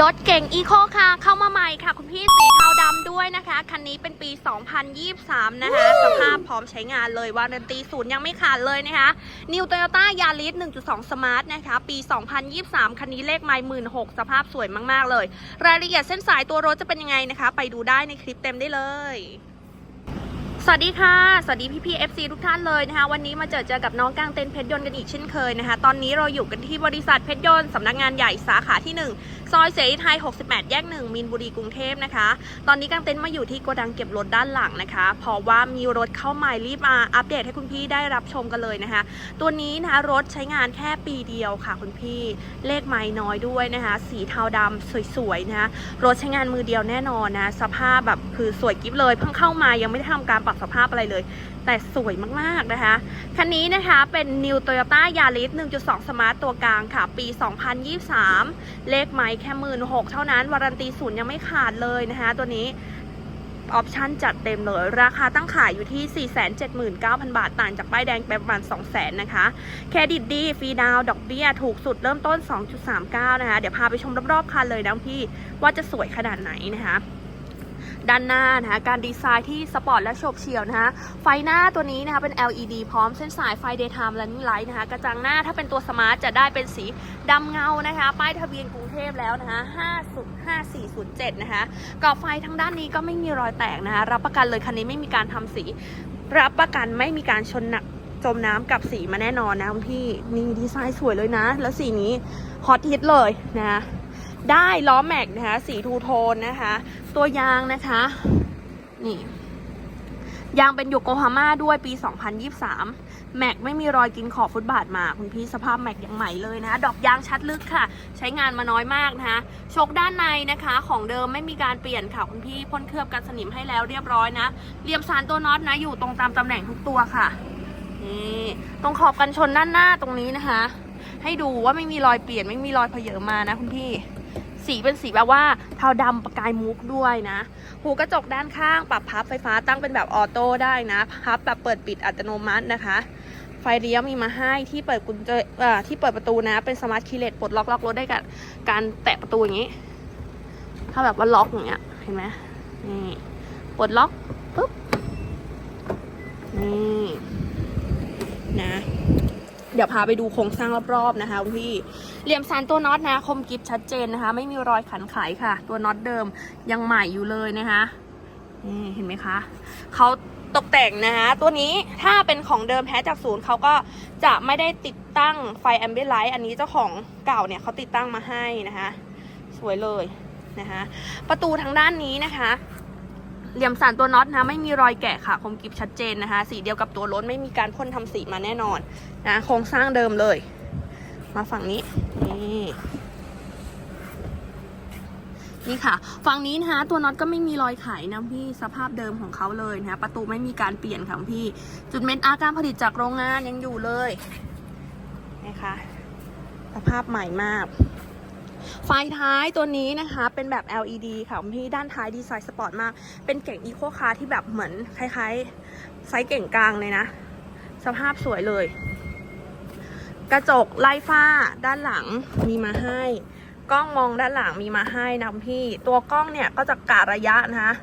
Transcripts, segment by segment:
รถเก่งอีโคค่ะเข้ามาใหม่ค่ะคุณพี่สีเทาดำด้วยนะคะ คันนี้เป็นปี 2023 นะคะ สภาพพร้อมใช้งานเลยวารันตีศูนย์ยังไม่ขาดเลยนะคะ New Toyota Yaris 1.2 Smart นะคะ ปี 2023 คันนี้เลขไมล์16,000สภาพสวยมาก ๆ เลย รายละเอียดเส้นสายตัวรถจะเป็นยังไงนะคะ ไปดูได้ในคลิปเต็มได้เลย สวัสดีค่ะ สวัสดีพี่พี่ FC ทุกท่านเลยนะคะ วันนี้มาเจอเจอกับน้องกลางเต็นเพชรยนต์กันอีกเช่นเคยนะคะ ตอนนี้เราอยู่กันที่บริษัทเพชรยนต์สำนักงานใหญ่สาขาที่ 1 ซอยเสรีไทย 68 แยก 1 มีนบุรีกรุงเทพนะคะ ตอนนี้กลางเต็นมาอยู่ที่โกดังเก็บรถด้านหลังนะคะ เพราะว่ามีรถเข้าใหม่รีบมาอัปเดตให้คุณพี่ได้รับชมกันเลยนะคะ ตัวนี้นะคะรถใช้งานแค่ปีเดียวค่ะ คุณพี่ เลขไม้น้อยด้วยนะคะ สีเทาดำสวยๆนะคะ รถใช้งานมือเดียวแน่นอนนะ สภาพแบบคือสวยกิ๊บเลย เพิ่งเข้ามายังไม่ได้ทำการปรับสภาพอะไรเลย แต่สวยมากๆนะคะ คันนี้นะคะเป็น New Toyota Yaris 1.2 Smart ตัวกลางค่ะ ปี 2023 เลขไม้แค่หมื่นหกเท่านั้น วารันตีศูนย์ยังไม่ขาดเลยนะคะ ตัวนี้ออปชั่นจัดเต็มเลย ราคาตั้งขายอยู่ที่ 479,000 บาท ต่างจากป้ายแดงไปประมาณ 200,000 นะคะ เครดิตดีฟรีดาวน์ดอกเบี้ย ถูกสุดเริ่มต้น 2.39 นะคะ เดี๋ยวพาไปชมรอบๆคันเลยนะพี่ ว่าจะสวยขนาดไหนนะคะ ด้านหน้านะคะการดีไซน์ที่สปอร์ตและโฉบเฉี่ยวนะคะไฟหน้าตัวนี้นะคะเป็น LED พร้อมเส้นสายไฟ daytime running light นะคะกระจังหน้าถ้าเป็นตัวสมาร์ทจะได้เป็นสีดำเงานะคะป้ายทะเบียนกรุงเทพแล้วนะคะ505407นะคะกรอบไฟทางด้านนี้ก็ไม่มีรอยแตกนะคะรับประกันเลยคันนี้ไม่มีการทำสี รับประกันไม่มีการชนหนักจมน้ำกับสีมาแน่นอนนะคุณพี่นี่ดีไซน์สวยเลยนะ แล้วสีนี้ฮอตฮิตเลยนะ ได้ล้อแม็กนะคะสีทูโทนนะคะ ตัวยางนะคะ นี่ ยางเป็นโยโกฮาม่าด้วยปี 2023 แม็กไม่มีรอยกินขอบฟุตบาทมาคุณพี่สภาพแม็กยังใหม่เลยนะ ดอกยางชัดลึกค่ะ ใช้งานมาน้อยมากนะคะชกด้านในนะคะ ของเดิมไม่มีการเปลี่ยนค่ะคุณพี่พ่นเคลือบกันสนิมให้แล้วเรียบร้อยนะเหลี่ยมสารตัวน็อตนะอยู่ตรงตามตำแหน่งทุกตัวค่ะนี่ตรงขอบกันชนด้านหน้าตรงนี้นะคะ ให้ดูว่าไม่มีรอยเปลี่ยนไม่มีรอยเพเยอมานะคุณพี่ สีเป็นสีแบบว่าเทาดำประกายมุกด้วยนะ หูกระจกด้านข้าง ปรับพับไฟฟ้าตั้งเป็นแบบออโต้ได้นะ พับแบบเปิดปิดอัตโนมัตินะคะ ไฟเลี้ยวมีมาให้ที่เปิดกุญแจที่เปิดประตูนะ เป็นสมาร์ทคีย์เลสปลดล็อกล็อกรถได้กับการแตะประตูอย่างนี้ ถ้าแบบว่าล็อกอย่างเงี้ย เห็นไหมนี่ปลดล็อกปุ๊บ นี่นะ เดี๋ยวพาไปดูโครงสร้างรอบๆนะคะพี่ เหลี่ยมสันตัวน็อตนะคมกริบชัดเจนนะคะ ไม่มีรอยขันไขค่ะ ตัวน็อตเดิมยังใหม่อยู่เลยนะคะนี่เห็นไหมคะเขาตกแต่งนะคะตัวนี้ถ้าเป็นของเดิมแท้จากศูนย์เขาก็จะไม่ได้ติดตั้งไฟแอมเบียไลท์อันนี้เจ้าของเก่าเนี่ยเขาติดตั้งมาให้นะคะสวยเลยนะคะประตูทางด้านนี้นะคะเหลี่ยมสันตัวน็อตนะไม่มีรอยแกะค่ะคมกริบชัดเจนนะคะ สีเดียวกับตัวรถไม่มีการพ่นทำสีมาแน่นอนนะโครงสร้างเดิมเลย มาฝั่งนี้ นี่นี่ค่ะ ฝั่งนี้นะคะตัวน็อตก็ไม่มีรอยไขนะพี่สภาพเดิมของเขาเลยนะคะประตูไม่มีการเปลี่ยนค่ะพี่ จุดเม็ดอาการผลิตจากโรงงานยังอยู่เลยนะคะสภาพใหม่มาก ไฟท้ายตัวนี้นะคะ เป็นแบบ LED ค่ะพี่ด้านท้ายดีไซน์สปอร์ตมาก เป็นเก่งอีโคคาร์ที่แบบเหมือนคล้ายๆ ไซส์เก่งกลางเลยนะ สภาพสวยเลย กระจกไล่ฝ้าด้านหลังมีมาให้ กล้องมองด้านหลังมีมาให้นะพี่ ตัวกล้องเนี่ยก็จะกะระยะนะคะ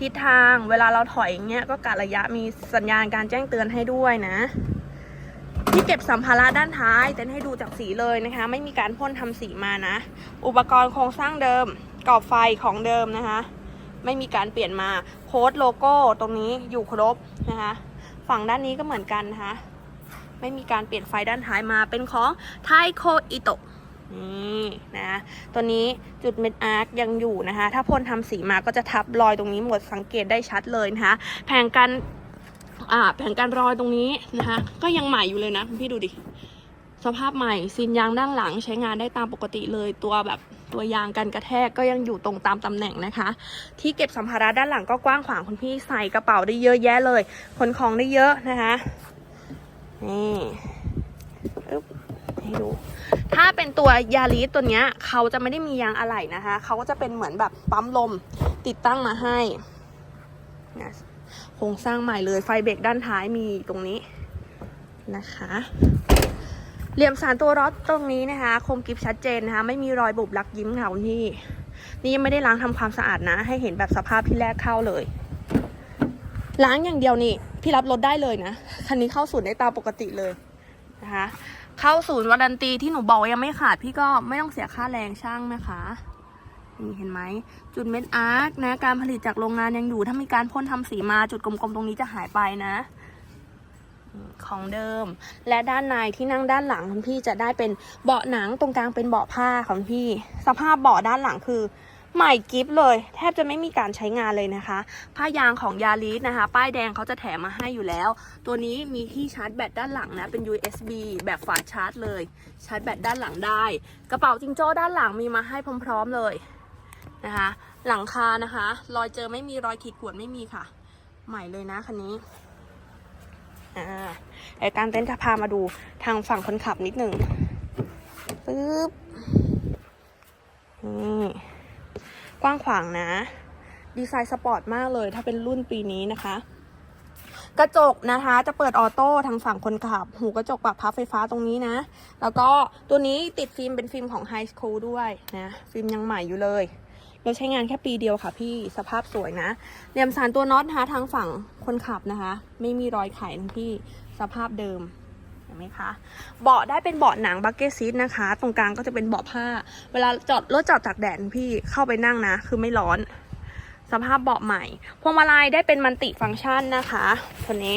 ทิศทางเวลาเราถอยอย่างเงี้ยก็กะระยะมีสัญญาณการแจ้งเตือนให้ด้วยนะ ที่เก็บสัมภาระด้านท้ายเต้นให้ดูจากสีเลยนะคะ ไม่มีการพ่นทำสีมานะ อุปกรณ์โครงสร้างเดิมกรอบไฟของเดิมนะคะ ไม่มีการเปลี่ยนมาโค้ดโลโก้ตรงนี้อยู่ครบนะคะ ฝั่งด้านนี้ก็เหมือนกันนะคะ ไม่มีการเปลี่ยนไฟด้านท้ายมาเป็นของไทโคอิโตะนี่นะตัวนี้จุดเม็ดอาร์คยังอยู่นะคะ ถ้าพ่นทำสีมาก็จะทับรอยตรงนี้หมดสังเกตได้ชัดเลยนะคะ แผงกันอ่าแผงกันรอยตรงนี้นะคะ ก็ยังใหม่อยู่เลยนะคุณพี่ดูดิ สภาพใหม่ซีนยางด้านหลังใช้งานได้ตามปกติเลยตัวแบบตัวยางกันกระแทกก็ยังอยู่ตรงตามตำแหน่งนะคะ ที่เก็บสัมภาระด้านหลังก็กว้างขวางคุณพี่ใส่กระเป๋าได้เยอะแยะเลยขนของได้เยอะนะคะ นี่ึ๊บให้ดู ถ้าเป็นตัวยาริสตัวเนี้ยเขาจะไม่ได้มียางอะไหล่นะคะ เขาก็จะเป็นเหมือนแบบปั๊มลมติดตั้งมาให้นะโครงสร้างใหม่เลยไฟเบรกด้านท้ายมีตรงนี้นะคะ เหลี่ยมสารตัวรถตรงนี้นะคะ คมกริบชัดเจนนะคะ ไม่มีรอยบุบลักยิ้มค่ะคุณพี่ นี่ยังไม่ได้ล้างทำความสะอาดนะ ให้เห็นแบบสภาพที่แรกเข้าเลย ล้างอย่างเดียวนี่ พี่รับรถได้เลยนะ คันนี้เข้าศูนย์ได้ตามปกติเลยนะคะ เข้าศูนย์วารันตีที่หนูบอกยังไม่ขาด พี่ก็ไม่ต้องเสียค่าแรงช่างนะคะนี่เห็นไหมจุดเม็ดอาร์คนะ การผลิตจากโรงงานยังอยู่ ถ้ามีการพ่นทำสีมาจุดกลมๆตรงนี้จะหายไปนะ ของเดิม และด้านในที่นั่งด้านหลังคุณพี่จะได้เป็นเบาะหนังตรงกลางเป็นเบาะผ้าของพี่ สภาพเบาะด้านหลังคือ ใหม่กิฟเลย แทบจะไม่มีการใช้งานเลยนะคะ ผ้ายางของยาริสนะคะ ป้ายแดงเขาจะแถมมาให้อยู่แล้ว ตัวนี้มีที่ชาร์จแบตด้านหลังนะ เป็น USB แบบฝาชาร์จเลย ชาร์จแบตด้านหลังได้ กระเป๋าจิงโจ้ด้านหลังมีมาให้พร้อม ๆเลยนะคะ หลังคานะคะ รอยเจอไม่มีรอยขีดข่วนไม่มีค่ะ ใหม่เลยนะคันนี้อาไอการเต้นจะพามาดูทางฝั่งคนขับนิดหนึ่งปึ๊บนี่ ว้างขวางนะ ดีไซน์สปอร์ตมากเลย ถ้าเป็นรุ่นปีนี้นะคะ กระจกนะคะ จะเปิดออโต้ทางฝั่งคนขับ หูกระจกปรับพับไฟฟ้าตรงนี้นะ แล้วก็ตัวนี้ติดฟิล์มเป็นฟิล์มของไฮสคูลด้วยนะ ฟิล์มยังใหม่อยู่เลยเราใช้งานแค่ปีเดียวค่ะพี่สภาพสวยนะเหลี่ยมสารตัวน็อตนะคะทางฝั่งคนขับนะคะ ไม่มีรอยไขนะพี่สภาพเดิม ไหมคะเบาะได้เป็นเบาะหนังบักเก็ตซีทนะคะ ตรงกลางก็จะเป็นเบาะผ้า เวลาจอดรถจอดจากแดดพี่เข้าไปนั่งนะ คือไม่ร้อน สภาพเบาะใหม่ พวงมาลัยได้เป็นมันติฟังก์ชันนะคะตัวนี้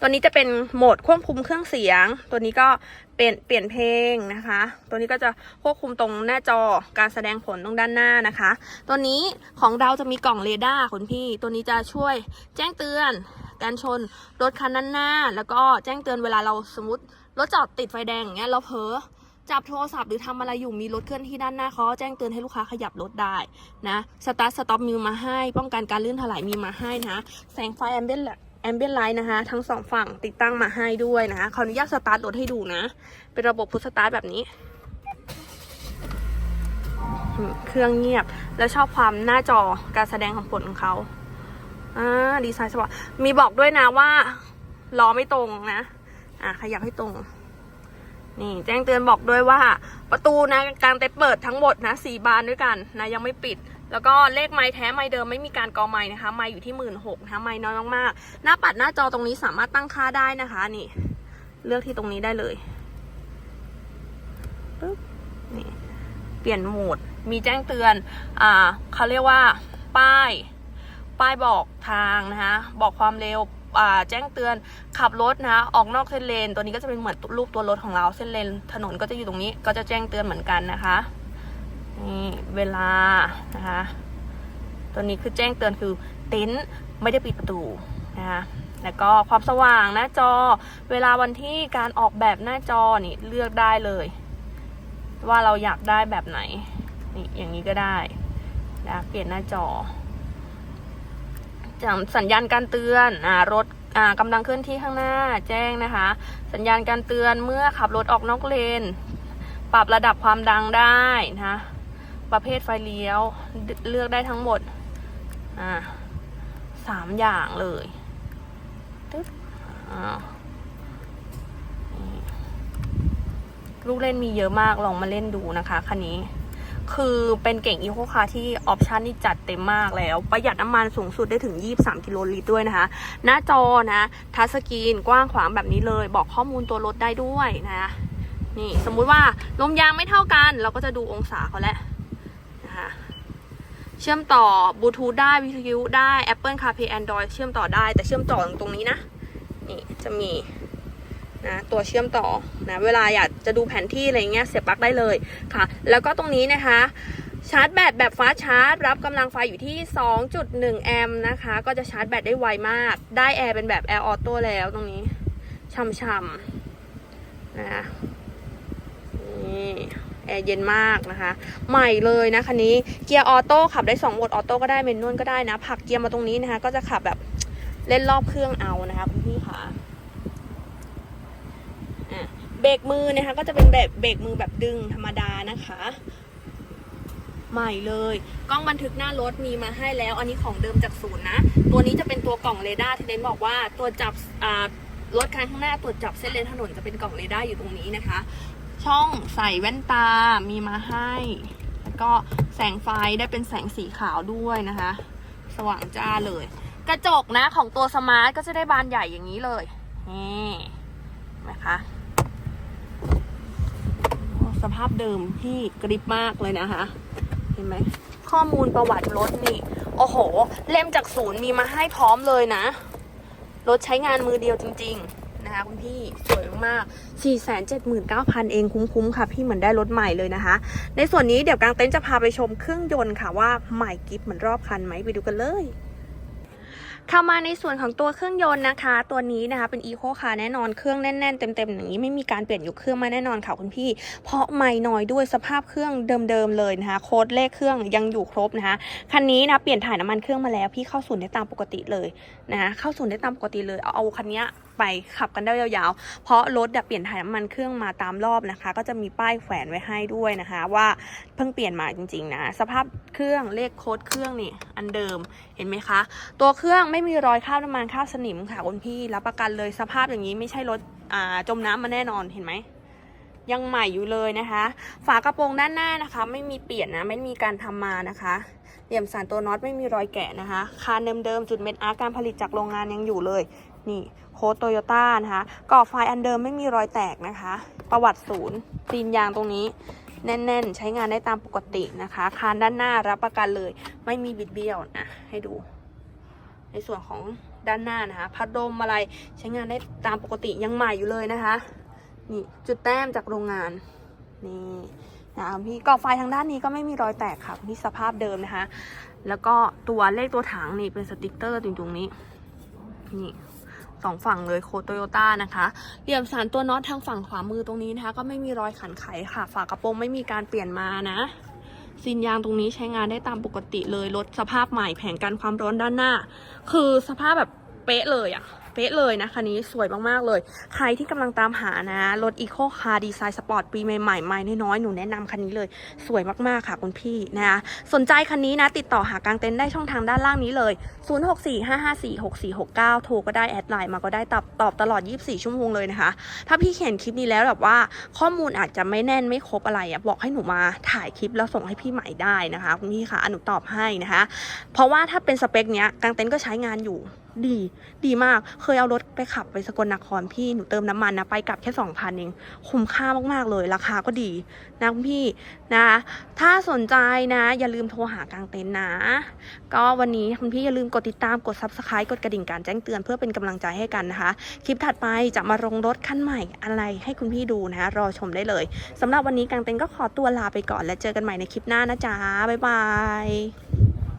ตัวนี้จะเป็นโหมดควบคุมเครื่องเสียง ตัวนี้ก็เปลี่ยนเปลี่ยนเพลงนะคะ ตัวนี้ก็จะควบคุมตรงหน้าจอการแสดงผลตรงด้านหน้านะคะ ตัวนี้ของเราจะมีกล่องเรดาร์คุณพี่ ตัวนี้จะช่วยแจ้งเตือน การชนรถคันด้านหน้า แล้วก็แจ้งเตือนเวลาเราสมมติรถจอดติดไฟแดงอย่างเงี้ยเราเผลอจับโทรศัพท์หรือทำอะไรอยู่มีรถเคลื่อนที่ด้านหน้าเขาแจ้งเตือนให้ลูกค้าขยับรถได้นะสตาร์ทสต็อปมีมาให้ ป้องกันการลื่นถลายมีมาให้นะแสงไฟแอมเบียนแอมเบียนไลท์นะคะ ทั้งสองฝั่งติดตั้งมาให้ด้วยนะคะขออนุญาตสตาร์ทรถให้ดูนะ เป็นระบบพุทสตาร์ทแบบนี้ เครื่องเงียบ แล้วชอบความหน้าจอการแสดงของผลของเขา อ่าดีไซน์สปอร์ตมีบอกด้วยนะว่าล้อไม่ตรงนะ อะขยับให้ตรง นี่ แจ้งเตือนบอกด้วยว่า ประตูนะกางเต็เปิดทั้งหมดนะสี่บานด้วยกันนะยังไม่ปิด แล้วก็เลขไม้แท้ไม้เดิมไม่มีการกอไม้นะคะไม้อยู่ที่หมื่นหกนะคะไม้น้อยมากๆหน้าปัดหน้าจอตรงนี้สามารถตั้งค่าได้นะคะ นี่ เลือกที่ตรงนี้ได้เลยปึ๊บนี่เปลี่ยนโหมด มีแจ้งเตือน อ่าเขาเรียกว่า ป้าย ป้ายบอกทางนะคะบอกความเร็วแจ้งเตือนขับรถนะออกนอกเส้นเลน ตัวนี้ก็จะเป็นเหมือนรูปตัวรถของเราเส้นเลน ถนนก็จะอยู่ตรงนี้ก็จะแจ้งเตือนเหมือนกันนะคะนี่เวลานะคะตัวนี้คือแจ้งเตือนคือเต็นท์ไม่ได้ปิดประตูนะคะแล้วก็ความสว่างหน้าจอ เวลาวันที่การออกแบบหน้าจอนี่เลือกได้เลย ว่าเราอยากได้แบบไหนนี่อย่างนี้ก็ได้นะเปลี่ยนหน้าจอ สัญญาณการเตือนอ่ารถอ่ากำลังเคลื่อนที่ข้างหน้าแจ้งนะคะ สัญญาณการเตือนเมื่อขับรถออกนอกเลน ปรับระดับความดังได้นะคะประเภทไฟเลี้ยวเลือกได้ทั้งหมดอ่าสามอย่างเลยตึ๊บอ่าลูกเล่นมีเยอะมากลองมาเล่นดูนะคะคันนี้ คือเป็นเก่งอีโคคาร์ที่ออปชันนี่จัดเต็มมากแล้ว ประหยัดน้ำมันสูงสุดได้ถึง 23 กิโลลิตรด้วยนะคะ หน้าจอนะทัชสกรีนกว้างขวางแบบนี้เลย บอกข้อมูลตัวรถได้ด้วยนะนี่สมมุติว่าลมยางไม่เท่ากัน เราก็จะดูองศาเขาแหล้วนะคะเชื่อมต่อบลูทูธได้วิทยุได้ Apple CarPlay Android เชื่อมต่อได้แต่เชื่อมต่อตรงนี้นะ นี่จะมี นะตัวเชื่อมต่อนะเวลาอยากจะดูแผนที่อะไรเงี้ยเสียบปลั๊กได้เลยค่ะ แล้วก็ตรงนี้นะคะชาร์จแบตแบบฟ้าชาร์จ รับกำลังไฟอยู่ที่ 2.1 แอมป์นะคะ ก็จะชาร์จแบตได้ไวมาก ได้แอร์เป็นแบบแอร์ออโต้แล้วตรงนี้ช่ำๆนะนี่แอร์เย็นมากนะคะ ใหม่เลยนะคันนี้เกียร์ออโต้ขับได้2โหมดออโต้ก็ได้เมนนวลก็ได้นะผลักเกียร์มาตรงนี้นะคะ ก็จะขับแบบเล่นรอบเครื่องเอานะคะคุณพี่ค่ะ เบรกมือนะคะก็จะเป็นแบบเบรกมือแบบดึงธรรมดานะคะ ใหม่เลยกล้องบันทึกหน้ารถมีมาให้แล้ว อันนี้ของเดิมจากศูนย์นะ ตัวนี้จะเป็นตัวกล่องเรดาร์ที่เน้นบอกว่าตัวจับรถคันข้างหน้าตรวจจับเส้นเลนถนนจะเป็นกล่องเรดาร์อยู่ตรงนี้นะคะ ช่องใส่แว่นตามีมาให้ แล้วก็แสงไฟได้เป็นแสงสีขาวด้วยนะคะ สว่างจ้าเลย กระจกนะของตัวสมาร์ทก็จะได้บานใหญ่อย่างนี้เลยนี่นะคะ สภาพเดิมที่กริบมากเลยนะคะ เห็นไหม ข้อมูลประวัติรถนี่ โอ้โห เล่มจากศูนย์มีมาให้พร้อมเลยนะ รถใช้งานมือเดียวจริง ๆ นะคะคุณพี่สวยมาก479,000 เองคุ้มๆค่ะ พี่เหมือนได้รถใหม่เลยนะคะ ในส่วนนี้เดี๋ยวกลางเต็นท์จะพาไปชมเครื่องยนต์ค่ะว่าใหม่กิฟเหมือนรอบคันไหมไปดูกันเลย เข้ามาในส่วนของตัวเครื่องยนต์นะคะ ตัวนี้นะคะเป็น Eco ค่ะแน่นอนเครื่องแน่นๆเต็มๆอย่างนี้ไม่มีการเปลี่ยนยุคเครื่องมาแน่นอนค่ะคุณพี่ เพราะไม่น้อยด้วยสภาพเครื่องเดิมๆเลยนะคะ โค้ดเลขเครื่องยังอยู่ครบนะคะคันนี้นะเปลี่ยนถ่ายน้ำมันเครื่องมาแล้วพี่เข้าศูนย์ได้ตามปกติเลยนะคะเข้าศูนย์ได้ตามปกติเลยเอาคันนี้ ไปขับกันได้ยาวๆ เพราะรถเปลี่ยนถ่ายน้ำมันเครื่องมาตามรอบนะคะ ก็จะมีป้ายแขวนไว้ให้ด้วยนะคะ ว่าเพิ่งเปลี่ยนมาจริงๆนะสภาพเครื่องเลขโค้ดเครื่องนี่อันเดิมเห็นไหมคะ ตัวเครื่องไม่มีรอยคราบน้ำมันคราบสนิมค่ะคุณพี่รับประกันเลยสภาพอย่างนี้ไม่ใช่รถจมน้ำมาแน่นอนเห็นไหมยังใหม่อยู่เลยนะคะ ฝากระโปรงด้านหน้านะคะ ไม่มีเปลี่ยนนะ ไม่มีการทำมานะคะ เหลี่ยมสารตัวน็อตไม่มีรอยแกะนะคะ คานเดิมๆจุดเม็ดอาร์การผลิตจากโรงงานยังอยู่เลย นี่โค้ดโตโยต้านะคะกรอบไฟอันเดิมไม่มีรอยแตกนะคะ ประวัติศูนย์ตีนยางตรงนี้แน่น ๆ ใช้งานได้ตามปกตินะคะ คานด้านหน้ารับประกันเลย ไม่มีบิดเบี้ยวนะให้ดู ในส่วนของด้านหน้านะคะ พัดลมอะไรใช้งานได้ตามปกติยังใหม่อยู่เลยนะคะนี่จุดแต้มจากโรงงานนี่นะคะพี่กรอบไฟทางด้านนี้ก็ไม่มีรอยแตกค่ะมีสภาพเดิมนะคะ แล้วก็ตัวเลขตัวถังนี่เป็นสติกเกอร์ตรงตรงนี้นี่ สองฝั่งเลยโคโตโยต้านะคะเหลี่ยมสารตัวน็อตทางฝั่งขวามือตรงนี้นะคะ ก็ไม่มีรอยขันไขค่ะ ฝากระโปรงไม่มีการเปลี่ยนมานะซีนยางตรงนี้ใช้งานได้ตามปกติเลยรถสภาพใหม่แผงกันความร้อนด้านหน้า คือสภาพแบบเป๊ะเลยอะ เป๊ะเลยนะคันนี้สวยมากๆเลย ใครที่กำลังตามหานะ รถ Eco Car Design Sport ปีใหม่ๆใหม่น้อยๆ หนูแนะนำคันนี้เลย สวยมากๆค่ะคุณพี่นะคะสนใจคันนี้นะ ติดต่อหากางเต็นท์ได้ช่องทางด้านล่างนี้เลย 0645546469 โทรก็ได้แอดไลน์มาก็ได้ตอบตอบตลอด 24 ชั่วโมงเลยนะคะ ถ้าพี่เห็นคลิปนี้แล้วแบบว่าข้อมูลอาจจะไม่แน่นไม่ครบอะไรอะบอกให้หนูมาถ่ายคลิปแล้วส่งให้พี่ใหม่ได้นะคะคุณพี่คะหนูตอบให้นะคะ เพราะว่าถ้าเป็นสเปคเนี้ยกางเต็นท์ก็ใช้งานอยู่ดี ดีมาก เคยเอารถไปขับไปสกลนครพี่ หนูเติมน้ำมันนะ ไปกลับแค่2,000เอง คุ้มค่ามาก ๆ เลย ราคาก็ดี นะคุณพี่นะ ถ้าสนใจนะ อย่าลืมโทรหากางเต็นท์นะ ก็วันนี้คุณพี่อย่าลืมกดติดตาม กด subscribe กดกระดิ่งการแจ้งเตือนเพื่อเป็นกำลังใจให้กันนะคะ คลิปถัดไปจะมาลงรถคันใหม่อะไรให้คุณพี่ดูนะ รอชมได้เลยสำหรับวันนี้กางเต็นท์ก็ขอตัวลาไปก่อน และเจอกันใหม่ในคลิปหน้านะจ๊ะบ๊ายบาย